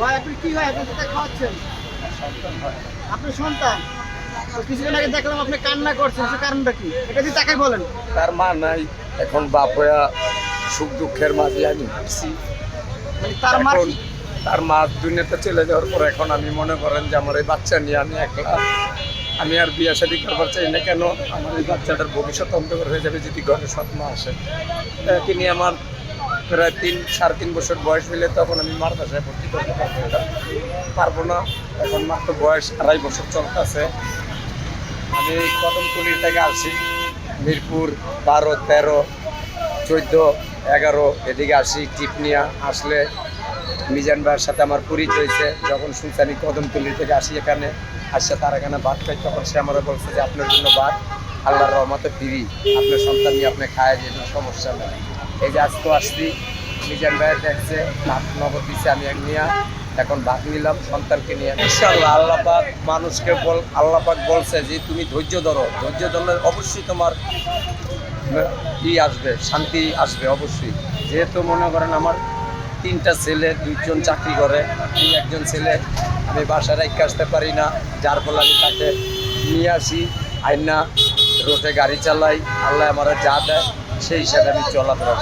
ভাই আপনি কি হয় আপনি কোথায় খাওয়াচ্ছেন? সন্তান না। আপনার সন্তান। কিছুদিন আগে দেখলাম আপনি কান্না করছেন সে কারণটা কি? এটা যদি তাকে বলেন। তার মা নাই এখন বাপ হইয়া সুখ দুঃখের মাঝে আমি মানে তার মা তার মা দুনিয়াতে চলে যাওয়ার পর এখন আমি মনে করেন যে আমার এই বাচ্চা নিয়ে আমি একলা আমি আর বিয়ে শাদী করবার চাই না কেন? আমার এই বাচ্চাটার ভবিষ্যৎ অন্ধকার হয়ে যাবে যদি ঘরে স্বপ্ন আসে। তিনি আমার প্রায় তিন, সাড়ে তিন বছর বয়স হইলে তখন আমি মার বাসায় ভর্তি করতে পারব এটা। পারব না, এখন মাত্র বয়স আড়াই বছর চলতেছে। আমি কদমতলির থেকে আসি মিরপুর বারো, তেরো, চোদ্দ, এগারো, এদিকে আসি টিপনিয়া আসলে মিজান ভাইয়ের সাথে আমার পরিচয় হয়েছে। যখন শুনছি আমি কদমতলি থেকে আসি এখানে, আসছে তার এখানে ভাত খাই, তখন সে আমার বলছে যে, আপনার জন্য ভাত, আল্লাহর রহমতে ফিরি, আপনার সন্তান নিয়ে আপনি খায় যে সমস্যা নেই। এই যে আজকে আসছি মিজান ভাইয়ের দেখছে, ভাত দিচ্ছে আমি এক নিয়ে এখন ভাত নিলাম, সন্তানকে নিয়ে। ইনশাল্লাহ আল্লাহ পাক মানুষকে বল আল্লাহ পাক বলছে যে, তুমি ধৈর্য ধরো। ধৈর্য ধরলে অবশ্যই তোমার ই আসবে, শান্তি আসবে অবশ্যই। যেহেতু মনে করেন আমার তিনটা ছেলে, দুইজন চাকরি করে এই একজন ছেলে, আমি বাসায় রেখে আসতে পারি না। যার ফলে আমি তাকে নিয়ে আসি, আইনা, রোডে গাড়ি চালাই, আল্লাহ আমার যা দেয়। সেই হিসাবে আমি চলাফেরা।